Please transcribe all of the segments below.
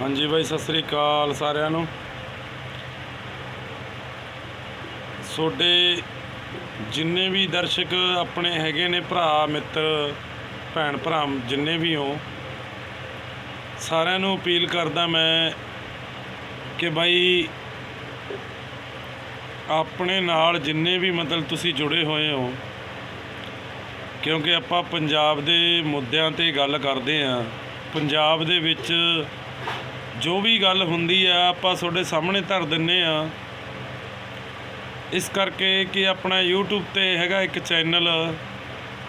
ਹਾਂਜੀ ਬਾਈ, ਸਤਿ ਸ੍ਰੀ ਅਕਾਲ ਸਾਰਿਆਂ ਨੂੰ। ਤੁਹਾਡੇ ਜਿੰਨੇ ਵੀ ਦਰਸ਼ਕ ਆਪਣੇ ਹੈਗੇ ਨੇ ਭਰਾ, ਮਿੱਤਰ, ਭੈਣ, ਭਰਾ, ਜਿੰਨੇ ਵੀ ਹੋ, ਸਾਰਿਆਂ ਨੂੰ ਅਪੀਲ ਕਰਦਾ ਮੈਂ ਕਿ ਬਾਈ, ਆਪਣੇ ਨਾਲ ਜਿੰਨੇ ਵੀ ਮਤਲਬ ਤੁਸੀਂ ਜੁੜੇ ਹੋਏ ਹੋ, ਕਿਉਂਕਿ ਆਪਾਂ ਪੰਜਾਬ ਦੇ ਮੁੱਦਿਆਂ ਤੇ ਗੱਲ ਕਰਦੇ ਆਂ ਪੰਜਾਬ ਦੇ ਵਿੱਚ ਜੋ ਵੀ ਗੱਲ ਹੁੰਦੀ ਆ, ਆਪਾਂ ਤੁਹਾਡੇ ਸਾਹਮਣੇ ਧਰ ਦਿੰਨੇ ਆ। ਇਸ ਕਰਕੇ ਕਿ ਆਪਣਾ YouTube ਤੇ ਹੈਗਾ ਇੱਕ ਚੈਨਲ,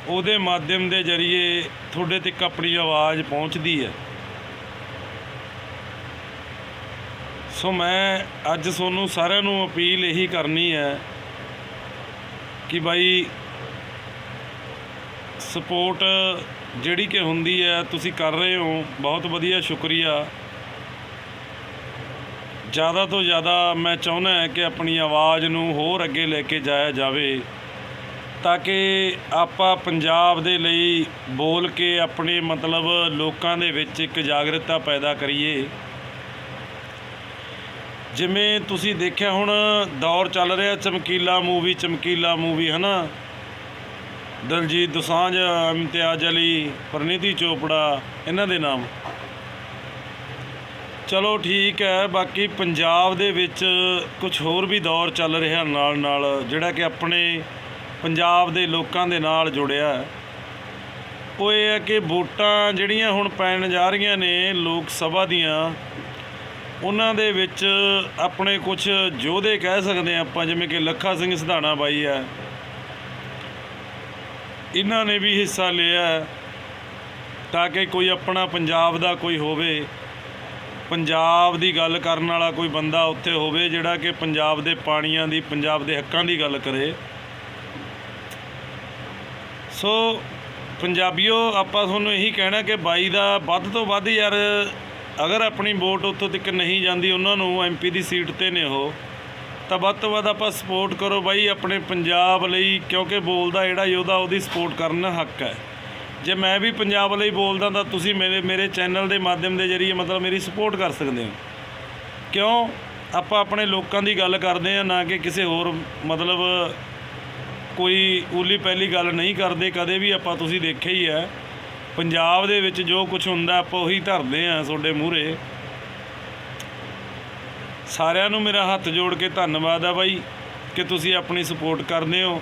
ਉਹਦੇ ਮਾਧਿਅਮ ਦੇ ਜ਼ਰੀਏ ਤੁਹਾਡੇ ਤੱਕ ਆਪਣੀ ਆਵਾਜ਼ ਪਹੁੰਚਦੀ ਹੈ। ਸੋ ਮੈਂ ਅੱਜ ਤੁਹਾਨੂੰ ਸਾਰਿਆਂ ਨੂੰ ਅਪੀਲ ਇਹੀ ਕਰਨੀ ਹੈ ਕਿ ਬਾਈ ਸਪੋਰਟ ਜਿਹੜੀ ਕਿ ਹੁੰਦੀ ਹੈ, ਤੁਸੀਂ ਕਰ ਰਹੇ ਹੋ, ਬਹੁਤ ਵਧੀਆ, ਸ਼ੁਕਰੀਆ। ਜ਼ਿਆਦਾ ਤੋਂ ਜ਼ਿਆਦਾ ਮੈਂ ਚਾਹੁੰਦਾ ਹਾਂ ਕਿ ਆਪਣੀ ਆਵਾਜ਼ ਨੂੰ ਹੋਰ ਅੱਗੇ ਲੈ ਕੇ ਜਾਇਆ ਜਾਵੇ, ਤਾਂ ਕਿ ਆਪਾਂ ਪੰਜਾਬ ਦੇ ਲਈ ਬੋਲ ਕੇ ਆਪਣੇ ਮਤਲਬ ਲੋਕਾਂ ਦੇ ਵਿੱਚ ਇੱਕ ਜਾਗਰੂਕਤਾ ਪੈਦਾ ਕਰੀਏ। ਜਿਵੇਂ ਤੁਸੀਂ ਦੇਖਿਆ ਹੁਣ, ਦੌਰ ਚੱਲ ਰਿਹਾ, ਚਮਕੀਲਾ ਮੂਵੀ ਚਮਕੀਲਾ ਮੂਵੀ, ਹਨਾ? ਦਲਜੀਤ ਦੋਸਾਂਝ ਇਮਤਿਆਜ਼ ਅਲੀ ਪ੍ਰਨੀਤੀ ਚੋਪੜਾ, ਇਹਨਾਂ ਦੇ ਨਾਮ ਚਲੋ ਠੀਕ ਹੈ, ਬਾਕੀ ਪੰਜਾਬ ਦੇ ਵਿੱਚ ਕੁਝ ਹੋਰ ਵੀ ਦੌਰ ਚੱਲ ਰਿਹਾ ਨਾਲ ਨਾਲ ਜਿਹੜਾ ਕਿ ਆਪਣੇ ਪੰਜਾਬ ਦੇ ਲੋਕਾਂ ਦੇ ਨਾਲ ਜੁੜਿਆ ਹੈ। ਉਹ ਇਹ ਹੈ ਕਿ ਵੋਟਾਂ ਜਿਹੜੀਆਂ ਹੁਣ ਪੈਣ ਜਾ ਰਹੀਆਂ ਨੇ ਲੋਕ ਸਭਾ ਦੀਆਂ, ਉਹਨਾਂ ਦੇ ਵਿੱਚ ਆਪਣੇ ਕੁਝ ਯੋਧੇ ਕਹਿ ਸਕਦੇ ਹਾਂ ਆਪਾਂ, ਜਿਵੇਂ ਕਿ ਲੱਖਾ ਸਿੰਘ ਸਿਧਾਣਾ ਬਾਈ ਹੈ ਇਹਨਾਂ ਨੇ ਵੀ ਹਿੱਸਾ ਲਿਆ ਤਾਂ ਕਿ ਕੋਈ ਆਪਣਾ ਪੰਜਾਬ ਦਾ ਕੋਈ ਹੋਵੇ। ਪੰਜਾਬ ਦੀ ਗੱਲ ਕਰਨ ਵਾਲਾ ਕੋਈ ਬੰਦਾ ਉੱਥੇ ਹੋਵੇ ਜਿਹੜਾ ਕਿ ਪੰਜਾਬ ਦੇ ਪਾਣੀਆਂ ਦੀ, ਪੰਜਾਬ ਦੇ ਹੱਕਾਂ ਦੀ ਗੱਲ ਕਰੇ। ਸੋ ਪੰਜਾਬੀਓ, ਆਪਾਂ ਤੁਹਾਨੂੰ ਇਹੀ ਕਹਿਣਾ ਕਿ ਬਾਈ ਦਾ ਵੱਧ ਤੋਂ ਵੱਧ ਯਾਰ ਅਗਰ ਆਪਣੀ ਵੋਟ ਉੱਥੋਂ ਤੱਕ ਨਹੀਂ ਜਾਂਦੀ, ਉਹਨਾਂ ਨੂੰ ਐਮਪੀ ਦੀ ਸੀਟ ਤੇ ਨੇ ਉਹ। ਤਾਂ ਵੱਧ ਤੋਂ ਵੱਧ ਆਪਾਂ ਸਪੋਰਟ ਕਰੋ ਬਾਈ ਆਪਣੇ ਪੰਜਾਬ ਲਈ, ਕਿਉਂਕਿ ਬੋਲਦਾ ਜਿਹੜਾ ਯੋਧਾ ਉਹਦੀ ਸਪੋਰਟ ਕਰਨਾ ਹੱਕ ਹੈ। ਜੇ ਮੈਂ ਵੀ ਪੰਜਾਬ ਲਈ ਬੋਲਦਾ ਤਾਂ ਤੁਸੀਂ ਮੇਰੇ ਮੇਰੇ ਚੈਨਲ ਦੇ ਮਾਧਿਅਮ ਦੇ ਜ਼ਰੀਏ ਮਤਲਬ ਮੇਰੀ ਸਪੋਰਟ ਕਰ ਸਕਦੇ ਹੋ। ਕਿਉਂ? ਆਪਾਂ ਆਪਣੇ ਲੋਕਾਂ ਦੀ ਗੱਲ ਕਰਦੇ ਆ ਨਾ ਕਿ ਕਿਸੇ ਹੋਰ ਮਤਲਬ ਕੋਈ ਉਲੀ ਪਹਿਲੀ ਗੱਲ ਨਹੀਂ ਕਰਦੇ, ਕਦੇ ਵੀ ਆਪਾਂ ਤੁਸੀਂ ਦੇਖਿਆ ਹੀ ਹੈ। ਪੰਜਾਬ ਦੇ ਵਿੱਚ ਜੋ ਕੁਝ ਹੁੰਦਾ, ਆਪਾਂ ਉਹੀ ਧਰਦੇ ਆ ਤੁਹਾਡੇ ਮੂਹਰੇ। ਸਾਰਿਆਂ ਨੂੰ ਮੇਰਾ ਹੱਥ ਜੋੜ ਕੇ ਧੰਨਵਾਦ ਆ ਬਾਈ ਕਿ ਤੁਸੀਂ ਆਪਣੀ ਸਪੋਰਟ ਕਰਦੇ ਹੋ।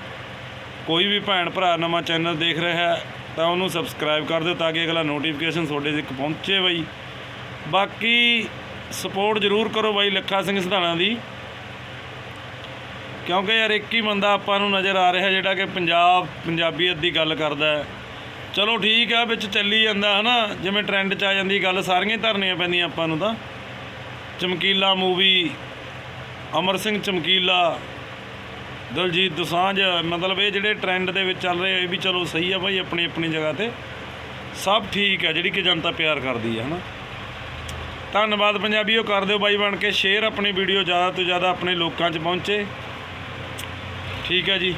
ਕੋਈ ਵੀ ਭੈਣ ਭਰਾ ਨਵਾਂ ਚੈਨਲ ਦੇਖ ਰਿਹਾ ਤਾਂ ਉਹਨੂੰ ਸਬਸਕ੍ਰਾਈਬ ਕਰ ਦਿਓ ਤਾਂ ਕਿ ਅਗਲਾ ਨੋਟੀਫਿਕੇਸ਼ਨ ਤੁਹਾਡੇ ਤੱਕ ਪਹੁੰਚੇ ਬਾਈ। ਬਾਕੀ ਸਪੋਰਟ ਜ਼ਰੂਰ ਕਰੋ ਬਾਈ ਲੱਖਾ ਸਿੰਘ ਸਿਧਾਣਾ ਦੀ। ਕਿਉਂਕਿ ਯਾਰ ਇੱਕ ਹੀ ਬੰਦਾ ਆਪਾਂ ਨੂੰ ਨਜ਼ਰ ਆ ਰਿਹਾ ਜਿਹੜਾ ਕਿ ਪੰਜਾਬ, ਪੰਜਾਬੀਅਤ ਦੀ ਗੱਲ ਕਰਦਾ ਹੈ। ਚਲੋ ਠੀਕ ਆ, ਵਿੱਚ ਚੱਲੀ ਜਾਂਦਾ ਹਨਾ, ਜਿਵੇਂ ਟ੍ਰੈਂਡ 'ਚ ਆ ਜਾਂਦੀ ਗੱਲ, ਸਾਰੀਆਂ ਧਰਨੀਆਂ ਪੈਂਦੀਆਂ ਆਪਾਂ ਨੂੰ ਤਾਂ। ਚਮਕੀਲਾ ਮੂਵੀ, ਅਮਰ ਸਿੰਘ ਚਮਕੀਲਾ, ਦਲਜੀਤ ਦੋਸਾਂਝ, ਮਤਲਬ ਇਹ ਜਿਹੜੇ ਟ੍ਰੈਂਡ ਦੇ ਵਿੱਚ ਚੱਲ ਰਹੇ ਇਹ ਵੀ ਚਲੋ ਸਹੀ ਆ ਭਾਈ ਆਪਣੀ ਆਪਣੀ ਜਗ੍ਹਾ ਤੇ। ਸਭ ਠੀਕ ਹੈ ਜਿਹੜੀ ਕਿ ਜਨਤਾ ਪਿਆਰ ਕਰਦੀ ਹੈ ਹਨਾ। ਧੰਨਵਾਦ ਪੰਜਾਬੀਓ, ਕਰ ਦਿਓ ਬਾਈ ਬਣ ਕੇ ਸ਼ੇਅਰ ਆਪਣੀ ਵੀਡੀਓ ਜ਼ਿਆਦਾ ਤੋਂ ਜ਼ਿਆਦਾ ਆਪਣੇ ਲੋਕਾਂ 'ਚ ਪਹੁੰਚੇ। ਠੀਕ ਹੈ ਜੀ।